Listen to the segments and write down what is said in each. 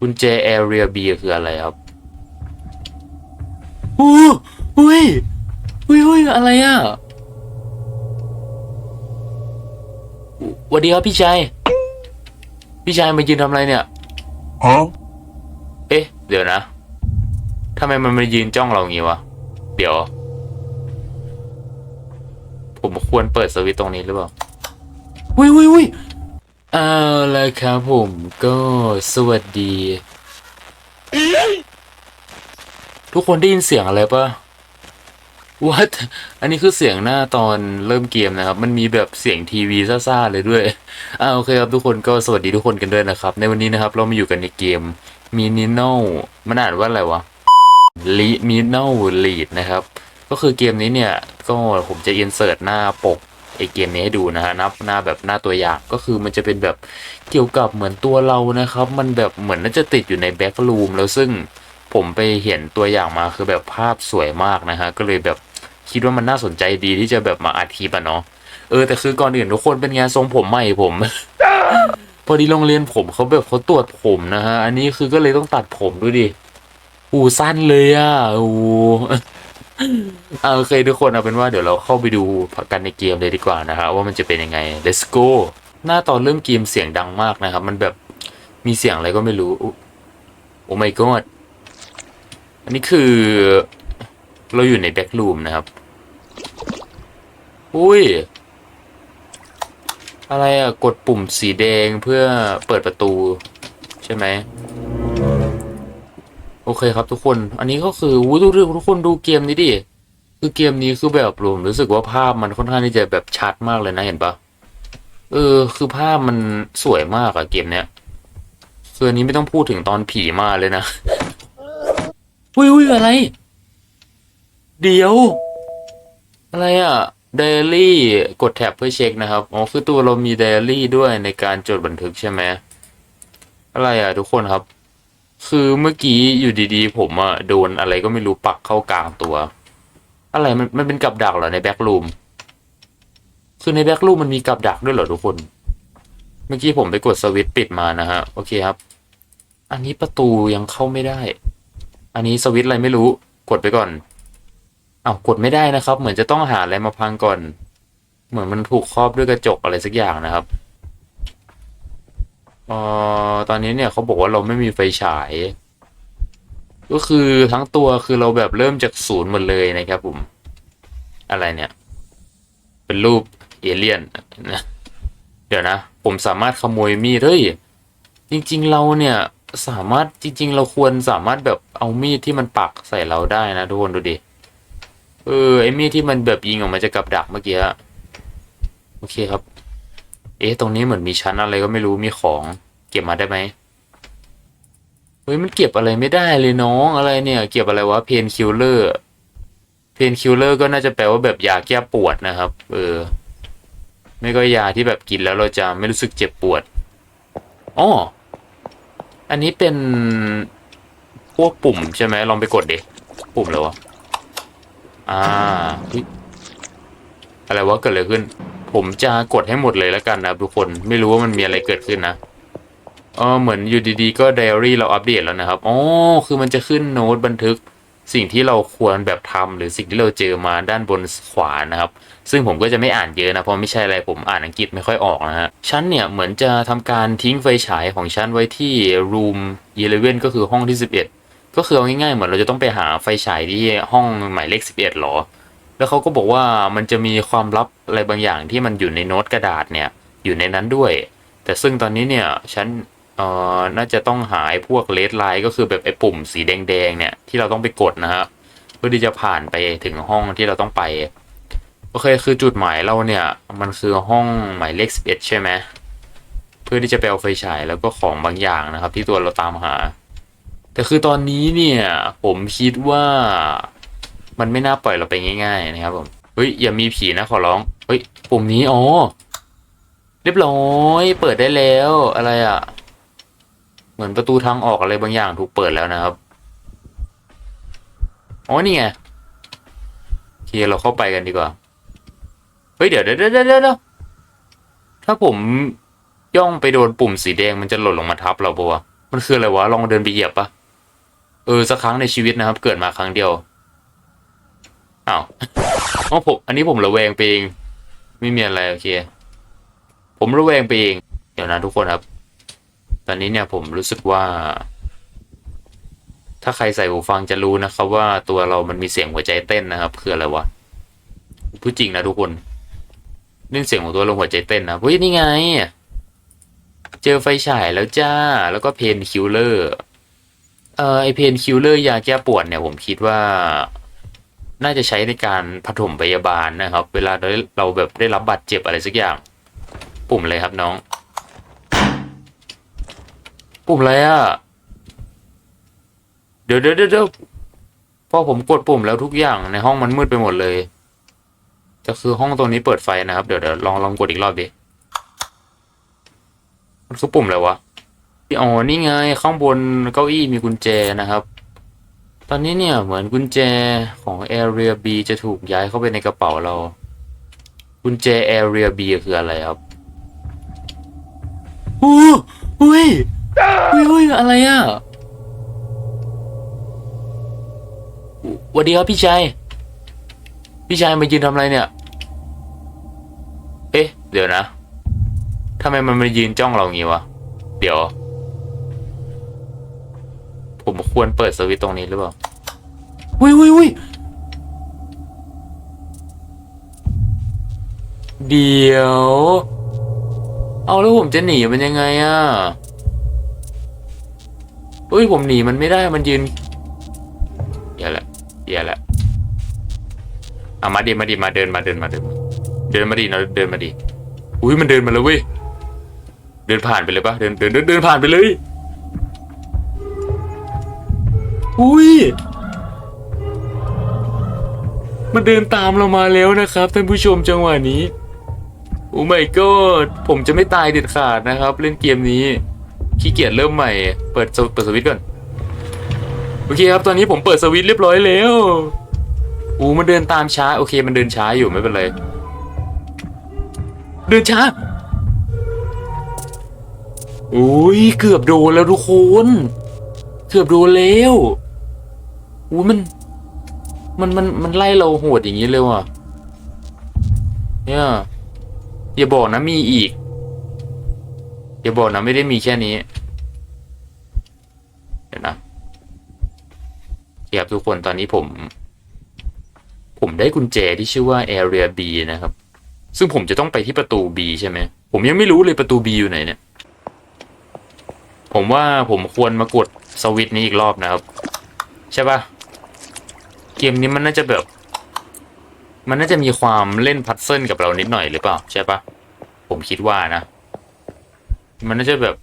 กุญแจ Area B คืออะไรครับโอ้อุ้ยอุ้ยอุ้ยอะไรอะสวัสดีครับพี่ชาย พี่ชายมายืนทำอะไรเนี่ย Huh? เอ๊ะ เดี๋ยวนะทำไมมันมายืนจ้องเราอย่างงี้วะ เดี๋ยว ผมควรเปิดสวิตช์ตรงนี้หรือเปล่าวิววิววิ เอาละครับผมก็สวัสดี ทุกคนได้ยินเสียงอะไรปะ What อันนี้คือเสียงหน้าตอนเริ่มเกมนะครับ มันมีแบบเสียงทีวีซ่าๆเลยด้วยอ่าโอเคครับทุกคนก็สวัสดีทุกคนกันด้วยนะครับ ในวันนี้นะครับเรามาอยู่กันในเกมมินิโนมันอ่านว่าอะไรวะลีมิโนลีดนะครับ ก็คือเกมนี้เนี่ย ก็ผมจะอินเสิร์ตหน้าปก ไอเกมนี้ให้ดูนะฮะหน้าหน้าแบบหน้าตัวอย่างก็คือมันจะเป็นแบบเกี่ยวกับเหมือนตัวเรานะครับ มันแบบเหมือนน่าจะติดอยู่ในแบ็กรูมแล้วซึ่งผมไปเห็นตัวอย่างมาคือแบบภาพสวยมากนะฮะก็เลยแบบคิดว่ามันน่าสนใจดีที่จะแบบมาอัดคลิปะเนาะเออแต่คือก่อนอื่นทุกคนเป็นงานทรงผมใหม่ผม พอดีโรงเรียนผมเขาแบบเขาตรวจผมนะฮะอันนี้คือก็เลยต้องตัดผมด้วยดิอูสั้นเลยอะอู อ่าโอเคทุกคนเอาเป็นว่าเดี๋ยวเราเข้าไปดูกันในเกมเลยดีกว่านะฮะว่ามันจะเป็นยังไง let's go หน้าตอนเริ่มเกมเสียงดังมากนะครับ มันแบบมีเสียงอะไรก็ไม่รู้ โอ้ my god อันนี้คือเราอยู่ในแบ็กรูมนะครับ อุ้ย อะไรอะกดปุ่มสีแดงเพื่อเปิดประตู ใช่ไหม โอเคครับทุกคน อันนี้ก็คือวูทุกทุกคนดูเกมนี้ดิ คือเกมนี้คือแบบผมรู้สึกว่าภาพมันค่อนข้างที่จะแบบชัดมากเลยนะเห็นปะเออ คือภาพมันสวยมากอะเกมเนี้ยคืออันนี้ไม่ต้องพูดถึงตอนผีมาเลยนะอุ้ยอุ้ยอะไร เดี๋ยว อะไรอะไดอารี่กดแท็บเพื่อเช็คนะครับ อ๋อ คือตัวเรามีไดอารี่ด้วยในการจดบันทึกใช่ไหม อะไรอะทุกคนครับ คือเมื่อกี้อยู่ดีๆ ผมอะโดนอะไรก็ไม่รู้ปักเข้ากลางตัว อะไรมันมันเป็นกับดักเหรอในแบ็กรูมคือในแบ็กรูมมันมีกับดักด้วยเหรอทุกคน เมื่อกี้ผมไปกดสวิตช์ปิดมานะฮะ โอเคครับ อันนี้ประตูยังเข้าไม่ได้ อันนี้สวิตช์อะไรไม่รู้ กดไปก่อนอ้าวกดไม่ได้นะครับ เหมือนจะต้องหาอะไรมาพังก่อน เหมือนมันถูกครอบด้วยกระจกอะไรสักอย่างนะครับ เอ่อตอนนี้เนี่ยเขาบอกว่าเราไม่มีไฟฉาย ก็คือทั้งตัวคือเราแบบเริ่มจากศูนย์หมดเลยนะครับผม อะไรเนี่ย เป็นรูปเอเลี่ยนนะเดี๋ยวนะ ผมสามารถขโมยมีดเฮ้ยจริง ๆ เราเนี่ยสามารถจริง ๆ เราควรสามารถแบบเอามีดที่มันปักใส่เราได้นะทุกคนดูดิเออไอมีดที่มันแบบยิงออกมาจากกับดักเมื่อกี้โอเคครับ เอ๊ะตรงนี้เหมือนมีชั้นอะไรก็ไม่รู้มีของ เก็บมาได้ไหมเฮ้ยมันเก็บอะไรไม่ได้เลยน้องอะไรเนี่ย เก็บอะไรวะเพนคิลเลอร์เพนคิลเลอร์ก็น่าจะแปลว่าแบบยาแก้ปวดนะครับ เออ ไม่ก็ยาที่แบบกินแล้วเราจะไม่รู้สึกเจ็บปวดอ๋ออันนี้เป็นพวกปุ่มใช่ไหมลองไปกดดิปุ่มเลยวะอ่าอะไรวะเกิดอะไรขึ้น ผมจะกดให้หมดเลยแล้วกันนะทุกคนไม่รู้ว่ามันมีอะไรเกิดขึ้นนะเออเหมือนอยู่ดีๆก็ไดอารี่เราอัปเดตแล้วนะครับอ๋อคือมันจะขึ้นโน้ตบันทึกสิ่งที่เราควรแบบทำหรือสิ่งที่เราเจอมาด้านบนขวานะครับ ซึ่งผมก็จะไม่อ่านเยอะนะเพราะไม่ใช่อะไรผมอ่านอังกฤษไม่ค่อยออกนะฮะฉันเนี่ยเหมือนจะทำการทิ้งไฟฉายของฉันไว้ที่ room 11ก็คือห้องที่ 11 ก็คือเอาง่ายๆเหมือนเราจะต้องไปหาไฟฉายที่ห้องหมายเลข 11หรอ แล้วเขาก็บอกว่ามันจะมีความลับอะไรบางอย่างที่มันอยู่ในโน้ตกระดาษเนี่ยอยู่ในนั้นด้วย แต่ซึ่งตอนนี้เนี่ยฉันเอ่อน่าจะต้องหาไอ้พวกเลดไลน์ก็คือแบบไอ้ปุ่มสีแดงๆเนี่ยที่เราต้องไปกดนะฮะเพื่อที่จะผ่านไปถึงห้องที่เราต้องไปโอเคคือจุดหมายเราเนี่ยมันคือห้องหมายเลข11ใช่ไหมเพื่อที่จะไปเอาไฟฉายแล้วก็ของบางอย่างนะครับ ที่ตัวเราตามหา แต่คือตอนนี้เนี่ยผมคิดว่า มันไม่น่าปล่อยเราไปง่ายๆนะครับผมเฮ้ยอย่ามีผีนะขอร้องเฮ้ยปุ่มนี้อ๋อเรียบร้อยเปิดได้แล้วอะไรอะ่ะ เหมือนประตูทางออกอะไรบางอย่างถูกเปิดแล้วนะครับอ๋อนี่ไงโอเคเราเข้าไปกันดีกว่าเฮ้ยเดี๋ยวเดี๋ยวเดี๋ยวเดี๋ยวเดี๋ยวถ้าผมย่องไปโดนปุ่มสีแดงมันจะหล่นลงมาทับเราปะวะมันคืออะไรวะลองเดินไปเหยียบปะเออสักครั้งในชีวิตนะครับ เกิดมาครั้งเดียว อ้าวอ๋อผมอันนี้ผมระแวงไปเองไม่มีอะไรโอเค ผมระแวงไปเองเดี๋ยวนะทุกคนครับ ตอนนี้เนี่ยผมรู้สึกว่า ถ้าใครใส่หูฟังจะรู้นะครับ ว่าตัวเรามันมีเสียงหัวใจเต้นนะครับคืออะไรวะพูดจริงนะทุกคนนี่เสียงของตัวเราหัวใจเต้นนะเฮ้ยนี่ไง เจอไฟฉายแล้วจ้า แล้วก็เพนคิลเลอร์ เอ่อไอเพนคิลเลอร์ยาแก้ปวดเนี่ยผมคิดว่า น่าจะใช้ในการผถมพยาบาลนะครับ เวลาเราแบบได้รับบาดเจ็บอะไรสักอย่าง ปุ่มอะไรครับน้อง ปุ่มอะไรอะ่ะเดี๋ยวเดี๋ยวเดี๋ยวพอผมกดปุ่มแล้วทุกอย่างในห้องมันมืดไปหมดเลยแต่คือห้องตรงนี้เปิดไฟนะครับ เดี๋ยวเดี๋ยวลองลองกดอีกรอบดิมันคือปุ่มอะไรวะอ๋อนี่ไงข้างบนเก้าอี้มีกุญแจนะครับ ตอนนี้เนี่ยเหมือนกุญแจของ Area B จะถูกย้ายเข้าไปในกระเป๋าเรา กุญแจ Area B คืออะไรครับโอ้อุ้ยอุ้ยอุ้ยอะไรอะสวัสดีครับพี่ชายพี่ชายมายืนทำอะไรเนี่ย เอ๊ะ เดี๋ยวนะทำไมมันมายืนจ้องเราอย่างี้วะ เดี๋ยว ผมควรเปิดสวิตช์ตรงนี้หรือเปล่าวุ้ยวุ้ยวุ้ยเดี๋ยว เอาแล้วผมจะหนีมันยังไงอะเฮ้ยผมหนีมันไม่ได้มันยืนอย่าละอย่าละเอามาดิมาดิมาเดินมาเดินมาเดินมาเดินมาดิเนาะเดินมาดิอุ้ยมันเดินมาแล้วเว้ยเดินผ่านไปเลยปะเดินเดินเดินเดินผ่านไปเลย อุ้ย มันเดินตามเรามาแล้วนะครับท่านผู้ชมจังหวะนี้ โอ้ my god ผมจะไม่ตายเด็ดขาดนะครับ เล่นเกมนี้ ขี้เกียจเริ่มใหม่ เปิดเปิดสวิตช์ก่อน โอเคครับตอนนี้ผมเปิดสวิตช์เรียบร้อยแล้วโอ้มันเดินตามช้า โอเค มันเดินช้าอยู่ไม่เป็นไร เดินช้าโอ้ยเกือบโดนแล้วทุกคน เกือบโดนแล้ว อู้มัน มันมันมันไล่เราโหดอย่างนี้เลยว่ะ เนี่ยอย่าบอกนะมีอีก อย่าบอกนะไม่ได้มีแค่นี้ เดี๋ยวนะครับทุกคนตอนนี้ผม ผมได้กุญแจที่ชื่อว่า Area B นะครับ ซึ่งผมจะต้องไปที่ประตู B ใช่ไหม ผมยังไม่รู้เลยประตู B อยู่ไหนเนี่ย ผมว่าผมควรมากดสวิตช์นี้อีกรอบนะครับ ใช่ปะ เกมนี้มันน่าจะแบบ มันน่าจะมีความเล่นพัซเซิลกับเรานิดหน่อยหรือเปล่าใช่ปะผมคิดว่านะ มันน่าจะแบบ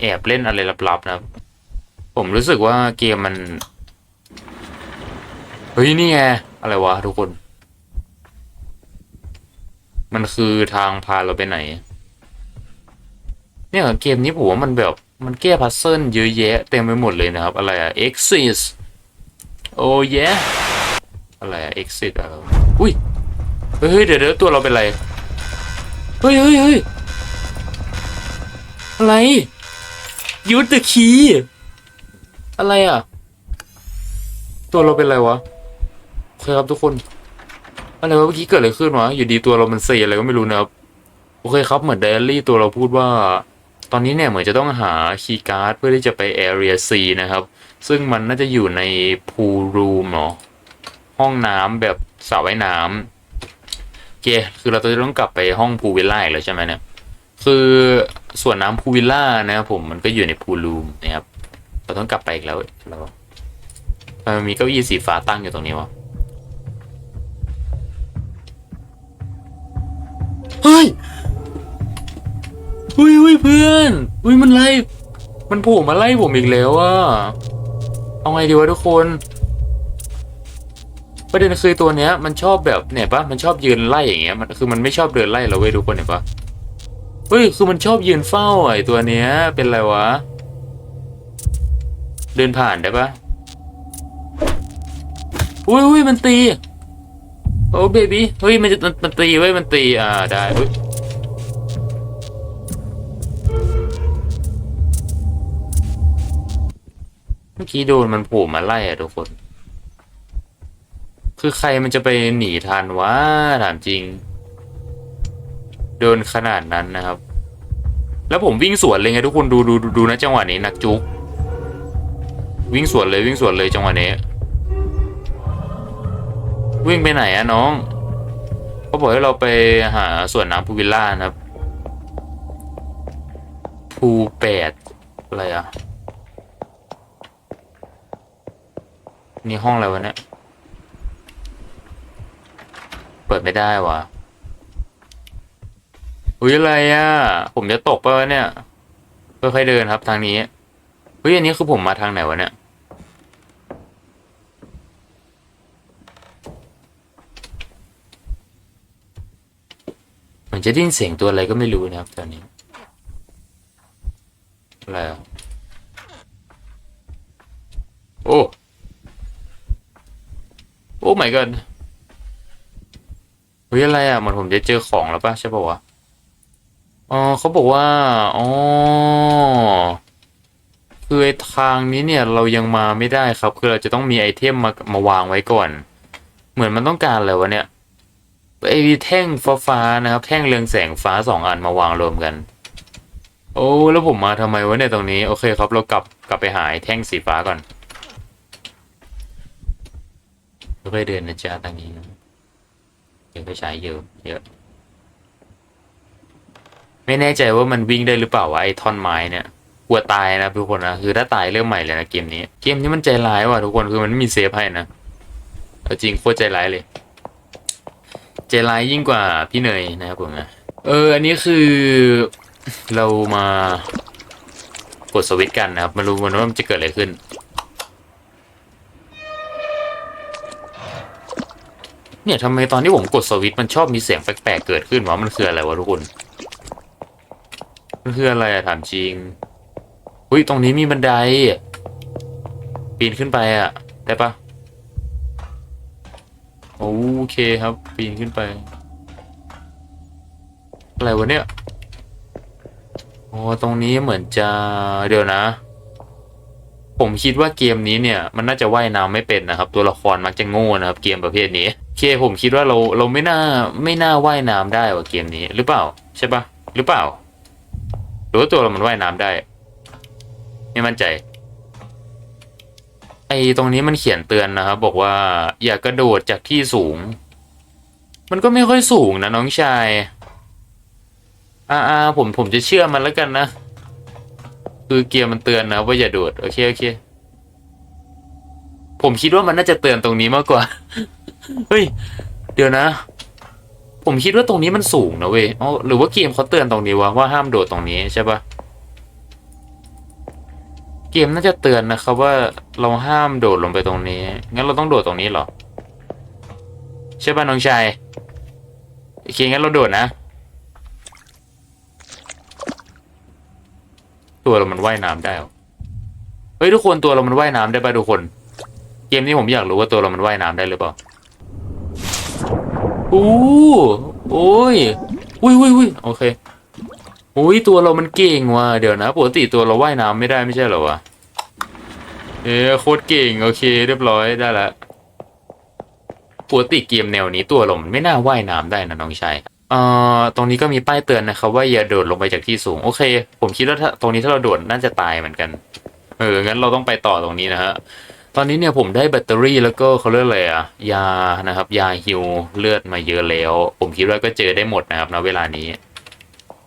แอบเล่นอะไรลับๆนะ ผมรู้สึกว่าเกมมันเฮ้ยนี่ไงอะไรวะทุกคน มันคือทางพาเราไปไหน เนี่ยเกมนี้ผมว่ามันแบบมันแก้พัซเซิลเยอะแยะเต็มไปหมดเลยนะครับ อะไรอะ exit โอ้ยอะไรอะ exit อะอุ้ย เฮ้ย เดี๋ยวเดี๋ยวตัวเราเป็นไร เฮ้ยเฮ้ยเฮ้ยอะไรยูดเดอะคีอะไรอะ ตัวเราเป็นไรวะโอเคครับทุกคน อะไรวะเมื่อกี้เกิดอะไรขึ้นวะ อยู่ดีตัวเรามันเสียอะไรก็ไม่รู้นะครับ โอเคครับ เหมือนไดอารี่ตัวเราพูดว่า ตอนนี้เนี่ยเหมือนจะต้องหาคีย์การ์ดเพื่อที่จะไป Area C นะครับ ซึ่งมันน่าจะอยู่ใน pool room เนาะห้องน้ำแบบสระว่ายน้ำโอเคคือเราจะต้องกลับไปห้องพูลวิลล่าอีกแล้วใช่ไหมเนี่ยคือส่วนน้ำพูลวิลล่านะครับผมมันก็อยู่ใน pool room นะครับเราต้องกลับไปอีกแล้วเรามันมีเก้าอี้สีฟ้าตั้งอยู่ตรงนี้วะเฮ้ยอุ้ยอุ้ยเพื่อน อุ้ยมันไล่ มันโผล่มาไล่ผมอีกแล้วอะ เอาไงดีวะทุกคนประเด็นคือตัวเนี้ยมันชอบแบบเนี่ยปะมันชอบยืนไล่อย่างเงี้ยมันคือมันไม่ชอบเดินไล่เราเว้ยทุกคนเห็นปะเฮ้ยคือมันชอบยืนเฝ้าไอ้ตัวเนี้ยเป็นไรวะ เดินผ่านได้ปะอุ้ยอุ้ยมันตีโอ้เบบี้เฮ้ยมันจะมันตีเว้ยมันตีอ่าได้เฮ้ย มื่อกี้โดนมันผล่มาไล่อะทุกคน คือใครมันจะไปหนีทันวะถามจริง โดนขนาดนั้นนะครับ แล้วผมวิ่งสวนเลยไงทุกคนดูดูดูดูนะจังหวะนี้นักจุก วิ่งสวนเลยวิ่งสวนเลยจังหวะนี้ วิ่งไปไหนอะน้องเขาบอกให้เราไปหาสวนน้ำพูวิลล่านะครับภูแปดอะไรอะ นี่ห้องอะไรวะเนี่ย เปิดไม่ได้วะอุ้ยอะไรอะผมจะตกไปวะเนี่ยค่อยๆเดินครับทางนี้เฮ้ยอันนี้คือผมมาทางไหนวะเนี่ยเหมือนจะได้ยินเสียงตัวอะไรก็ไม่รู้นะครับตอนนี้อะไรอะโอ้ โอ้ my god เฮ้ยอะไรอะเหมันผมจะเจอของแล้วป่ะใช่ป่าวะอ๋อเขาบอกว่าอ๋อคือทางนี้เนี่ยเรายังมาไม่ได้ครับ คือเราจะต้องมีไอเทมมามาวางไว้ก่อน เหมือนมันต้องการอะไรวะเนี่ยไอ้แท่งฟ้าฟ้านะครับ แท่งเรืองแสงฟ้าสองอันมาวางรวมกัน โอ้แล้วผมมาทำไมวะเนี่ยตรงนี้ โอเคครับเรากลับกลับไปหาไอ้แท่งสีฟ้าก่อน ค่อยๆเดินนะจ๊ะทางนี้นะเดี๋ยวไปใช้เยอะเยอะ ไม่แน่ใจว่ามันวิ่งได้หรือเปล่าวะไอ้ท่อนไม้เนี่ยกลัวตายนะทุกคนนะคือถ้าตายเริ่มใหม่เลยนะเกมนี้ เกมนี้มันใจร้ายว่ะทุกคนคือมันไม่มีเซฟให้นะเอาจริงโคตรใจร้ายเลย ใจร้ายยิ่งกว่าพี่เนยนะครับผมนะเอออันนี้คือเรามากดสวิตช์กันนะครับมารู้กันว่ามันจะเกิดอะไรขึ้น เนี่ยทำไมตอนที่ผมกดสวิตช์มันชอบมีเสียงแปลกๆเกิดขึ้นวะมันคืออะไรวะทุกคน มันคืออะไรอะถามจริงอุ้ยตรงนี้มีบันได ปีนขึ้นไปอะได้ปะโอเคครับ ปีนขึ้นไป อะไรวะเนี่ยโอ้ตรงนี้เหมือนจะเดี๋ยวนะ ผมคิดว่าเกมนี้เนี่ย มันน่าจะว่ายน้ำไม่เป็นนะครับ ตัวละครมักจะโง่นะครับ เกมประเภทนี้ เคผมคิดว่าเราเราไม่น่าไม่น่าว่ายน้ำได้ว่ะเกมนี้หรือเปล่า ใช่ปะหรือเปล่า หรือว่าตัวเรามันว่ายน้ำได้ ไม่มั่นใจ ไอตรงนี้มันเขียนเตือนนะครับบอกว่า อย่ากระโดดจากที่สูง มันก็ไม่ค่อยสูงนะน้องชายอ่าอ่าผมผมจะเชื่อมันแล้วกันนะ คือเกียร์มันเตือนนะว่าอย่าโดดโอเคโอเค ผมคิดว่ามันน่าจะเตือนตรงนี้มากกว่า เฮ้ย เดี๋ยวนะ ผมคิดว่าตรงนี้มันสูงนะเว้ยอ๋อหรือว่าเกมเขาเตือนตรงนี้วะว่าห้ามโดดตรงนี้ใช่ปะเกมน่าจะเตือนนะครับว่าเราห้ามโดดลงไปตรงนี้ งั้นเราต้องโดดตรงนี้เหรอ ใช่ป่ะน้องชายโอเคงั้นเราโดดนะ ตัวเรามันว่ายน้ำได้เหรอเฮ้ยทุกคนตัวเรามันว่ายน้ำได้ป่ะทุกคน เกมนี้ผมอยากรู้ว่าตัวเรามันว่ายน้ำได้หรือเปล่าอู้โอ้ยอุ้ยอุ้ยอุ้ยโอเคอุ้ยตัวเรามันเก่งว่ะเดี๋ยวนะปกติตัวเราว่ายน้ำไม่ได้ไม่ใช่เหรอวะเอ้โคตรเก่งโอเค เรียบร้อยได้ละปกติเกมแนวนี้ตัวเรามันไม่น่าว่ายน้ำได้นะน้องชายเอ่อตรงนี้ก็มีป้ายเตือนนะครับว่าอย่าโดดลงไปจากที่สูงโอเค ผมคิดว่าถ้าตรงนี้ถ้าเราโดดน่าจะตายเหมือนกัน เอองั้นเราต้องไปต่อตรงนี้นะฮะ ตอนนี้เนี่ยผมได้แบตเตอรี่แล้วก็เขาเรียกอะไรอะยานะครับ ยาฮิวเลือดมาเยอะแล้ว ผมคิดว่าก็เจอได้หมดนะครับณเวลานี้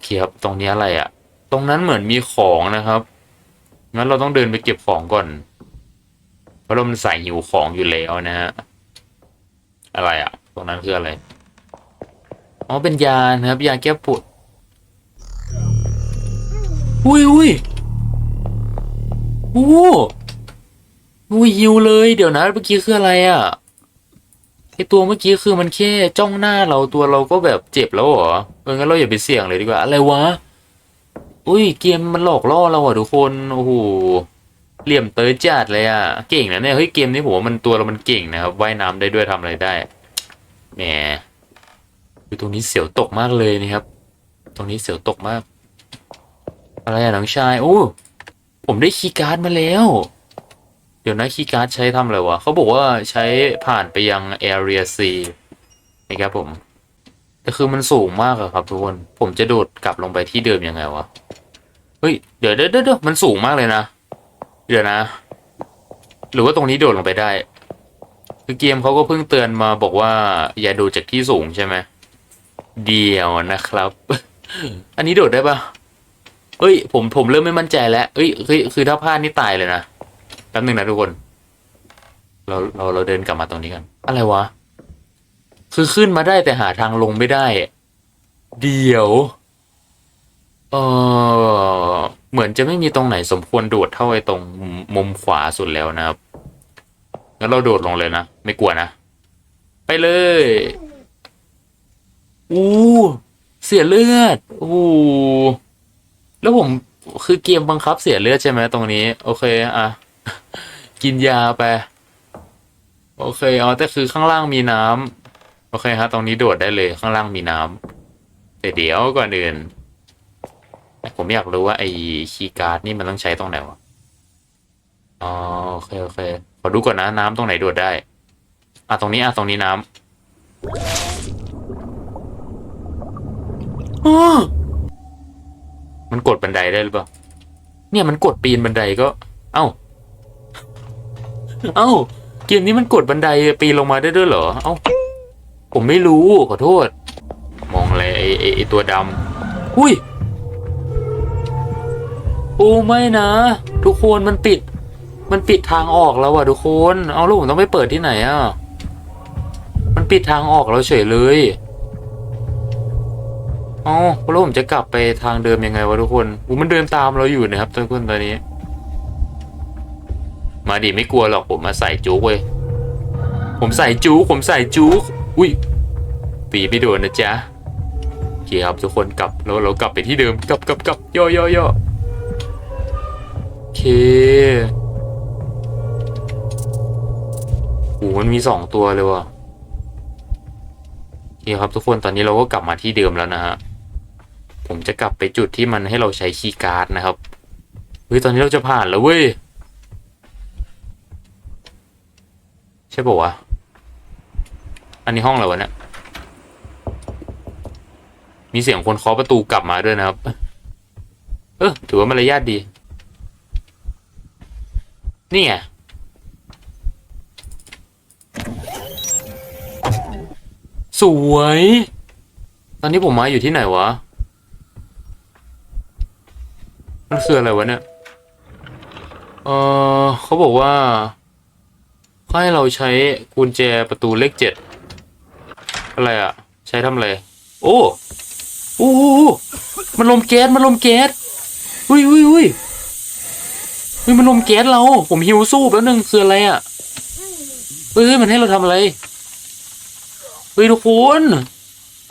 เคครับตรงนี้อะไรอะตรงนั้นเหมือนมีของนะครับงั้นเราต้องเดินไปเก็บของก่อนเพราะเรามันใส่หิวของอยู่แล้วนะฮะอะไรอะตรงนั้นคืออะไรอ๋อเป็นยานะครับ ยาแก้ปวดอุ้ยอุ้ยโอ้ อุ้ยหิวเลยเดี๋ยวนะเมื่อกี้คืออะไรอะไอตัวเมื่อกี้คือมันแค่จ้องหน้าเราตัวเราก็แบบเจ็บแล้วเหรอเอองั้นเราอย่าไปเสี่ยงเลยดีกว่า อะไรวะ อุ้ยเกมมันหลอกล่อเราอะทุกคนโอ้โหเหลี่ยมเตยจัดเลยอะเก่งนะเนี่ยเฮ้ยเกมนี้ผมว่ามันตัวเรามันเก่งนะครับว่ายน้ำได้ด้วยทำอะไรได้แหมคือตรงนี้เสียวตกมากเลยนะครับ ตรงนี้เสียวตกมาก อะไรอะน้องชายโอ้ผมได้คีย์การ์ดมาแล้ว เดี๋ยวนะคีย์การ์ดใช้ทำอะไรวะเขาบอกว่าใช้ผ่านไปยัง Area C นะครับผม แต่คือมันสูงมากอะครับทุกคน ผมจะโดดกลับลงไปที่เดิมยังไงวะ เฮ้ย เดี๋ยวเดี๋ยวเดี๋ยวมันสูงมากเลยนะ เดี๋ยวนะ หรือว่าตรงนี้โดดลงไปได้ คือเกมเขาก็เพิ่งเตือนมาบอกว่า อย่าโดดจากที่สูงใช่ไหม เดียวนะครับ อันนี้โดดได้ปะเฮ้ย ผมผมเริ่มไม่มั่นใจแล้วเฮ้ยคือคือถ้าพลาดนี่ตายเลยนะ ป๊บหนึ่งนะทุกคน เราเราเราเดินกลับมาตรงนี้กัน อะไรวะ คือขึ้นมาได้แต่หาทางลงไม่ได้ เดี๋ยว เออเหมือนจะไม่มีตรงไหนสมควรโดดเท่าไอ้ตรงมุมขวาสุดแล้วนะครับ งั้นเราโดดลงเลยนะ ไม่กลัวนะ ไปเลย อู้เสียเลือด อู้แล้วผมคือเกมบังคับเสียเลือดใช่ไหมตรงนี้ โอเค อะ กินยาไป โอเคอ๋อแต่คือข้างล่างมีน้ำโอเคฮะตรงนี้โดดได้เลยข้างล่างมีน้ำแต่เดี๋ยวก่อนอื่นผมอยากรู้ว่าไอ้คีย์การ์ดนี่มันต้องใช้ตรงไหนวะอ๋อโอเคโอเคขอดูก่อนนะน้ำตรงไหนโดดได้อะตรงนี้อะตรงนี้น้ำอ้อมันกดบันไดได้หรือเปล่าเนี่ยมันกดปีนบันไดก็ เอ้า เอ้า เกมนี้มันกดบันไดปีนลงมาได้ด้วยเหรอ เอ้า ผมไม่รู้ขอโทษ มองอะไรไอ้ไอ้ไอ้ตัวดำอุ้ย โอ้ไม่นะ ทุกคนมันปิด มันปิดทางออกแล้วว่ะทุกคน เอาล้วผมต้องไปเปิดที่ไหนอะมันปิดทางออกแล้วเฉยเลยเอาแล้วผมจะกลับไปทางเดิมยังไงวะทุกคนอู้มันเดินตามเราอยู่นะครับทุกคนตอนนี้ มาดิไม่กลัวหรอกผมมาใส่จุกเว้ย ผมใส่จุกผมใส่จุกอุ้ยตีไม่โดนนะจ๊ะโอเคครับทุกคนกลับเราเรากลับไปที่เดิมกลับกลับกลับย่อย่อย่อโอเคโอ้มันมีสองตัวเลยว่ะโอเคครับทุกคนตอนนี้เราก็กลับมาที่เดิมแล้วนะฮะผมจะกลับไปจุดที่มันให้เราใช้คีย์การ์ดนะครับเฮ้ยตอนนี้เราจะผ่านแล้วเว้ย ช่ป่าวะ อันนี้ห้องอะไรวะเนี่ย มีเสียงคนเคาะประตูกลับมาด้วยนะครับ เออถือว่ามารยาทดี นี่ไง สวย ตอนนี้ผมมาอยู่ที่ไหนวะ มันคืออะไรวะเนี่ย เออเขาบอกว่า เขาให้เราใช้กุญแจประตูเลขเจ็ดอะไรอะใช้ทำอะไร โอ้โอ้โหมันลมแก๊สมันลมแก๊สอุ้ยอุ้ยอุ้ยอุ้ยมันลมแก๊สเรา ผมหิวสู้แป๊บนึงคืออะไรอะเฮ้ยเฮ้ยมันให้เราทำอะไรเฮ้ยทุกคน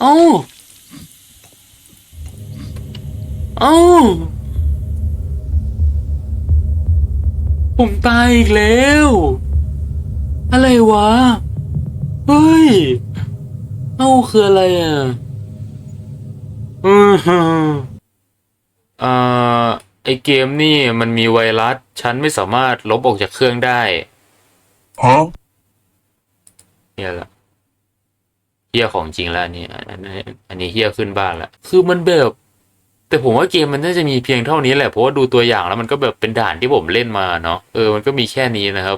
เอ้าเอ้าผมตายอีกแล้ว อะไรวะ เฮ้ย เอ้าคืออะไรอะอือฮึอ่าไอเกมนี่มันมีไวรัส ฉันไม่สามารถลบออกจากเครื่องได้ Huh? เนี่ยแหละเฮียของจริงแล้วอันนี้อันนี้อันนี้เฮียขึ้นบ้านละคือมันแบบแต่ผมว่าเกมมันน่าจะมีเพียงเท่านี้แหละเพราะว่าดูตัวอย่างแล้วมันก็แบบเป็นด่านที่ผมเล่นมาเนาะเออมันก็มีแค่นี้นะครับ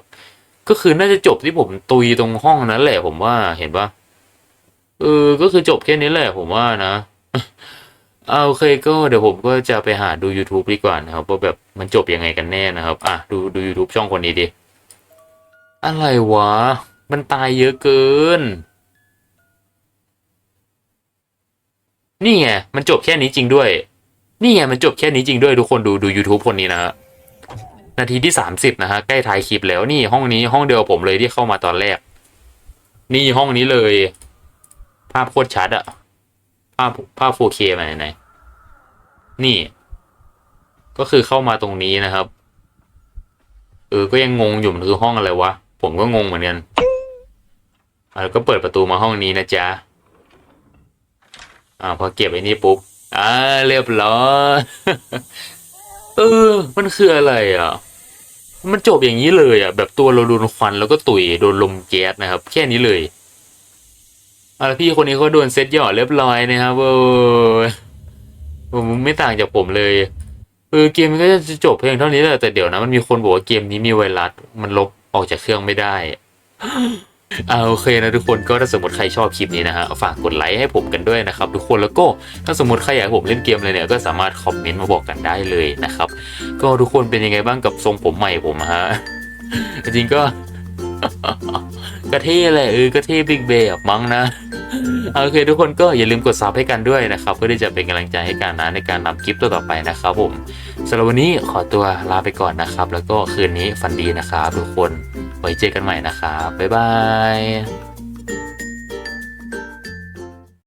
ก็คือน่าจะจบที่ผมตุยตรงห้องนั้นแหละผมว่าเห็นปะเออ ก็คือจบแค่นี้แหละผมว่านะเอาโอเคก็เดี๋ยวผมก็จะไปหาดู YouTube ดีกว่านะครับว่าแบบมันจบยังไงกันแน่นะครับ อะ ดูดู YouTube ช่องคนนี้ดิ อะไรวะ มันตายเยอะเกิน นี่ไง มันจบแค่นี้จริงด้วย นี่ไง มันจบแค่นี้จริงด้วยทุกคนดูดู YouTube คนนี้นะฮะ นาทีที่สามสิบนะฮะใกล้ท้ายคลิปแล้วนี่ห้องนี้ห้องเดียวผมเลยที่เข้ามาตอนแรก นี่ห้องนี้เลย ภาพโคตรชัดอะภาพภาพ 4K มาไหนนี่ ก็คือเข้ามาตรงนี้นะครับ เออก็ยังงงอยู่มันคือห้องอะไรวะ ผมก็งงเหมือนกันแล้วก็เปิดประตูมาห้องนี้นะจ๊ะอ่าพอเก็บไอ้นี่ปุ๊บอ่าเรียบร้อย เออ มันคืออะไรอะ มันจบอย่างนี้เลยอะแบบตัวเราโดนควันแล้วก็ตุยโดนลมแก๊สนะครับ แค่นี้เลยอาละพี่คนนี้เขาโดนเซ็ตหยอดเรียบร้อยนะครับเออผมไม่ต่างจากผมเลยเออเกมมันก็จะจบเพียงเท่านี้แหละแต่เดี๋ยวนะมันมีคนบอกว่าเกมนี้มีไวรัสมันลบออกจากเครื่องไม่ได้ เอาโอเคนะทุกคนก็ถ้าสมมติใครชอบคลิปนี้นะฮะฝากกดไลค์ให้ผมกันด้วยนะครับทุกคนแล้วก็ถ้าสมมติใครอยากให้ผมเล่นเกมอะไรเนี่ยก็สามารถคอมเมนต์มาบอกกันได้เลยนะครับก็ทุกคนเป็นยังไงบ้างกับทรงผมใหม่ผมฮะจริงก็ ก็เท่เลยเออก็เท่บิ๊กเบย์มั้งนะโอเค ทุกคนก็อย่าลืมกดซับให้กันด้วยนะครับ เพื่อที่จะเป็นกำลังใจให้กันนะในการนำคลิปตัวต่อไปนะครับผมสำหรับวันนี้ขอตัวลาไปก่อนนะครับ แล้วก็คืนนี้ฝันดีนะครับทุกคนไว้เจอกันใหม่นะครับบ๊ายบาย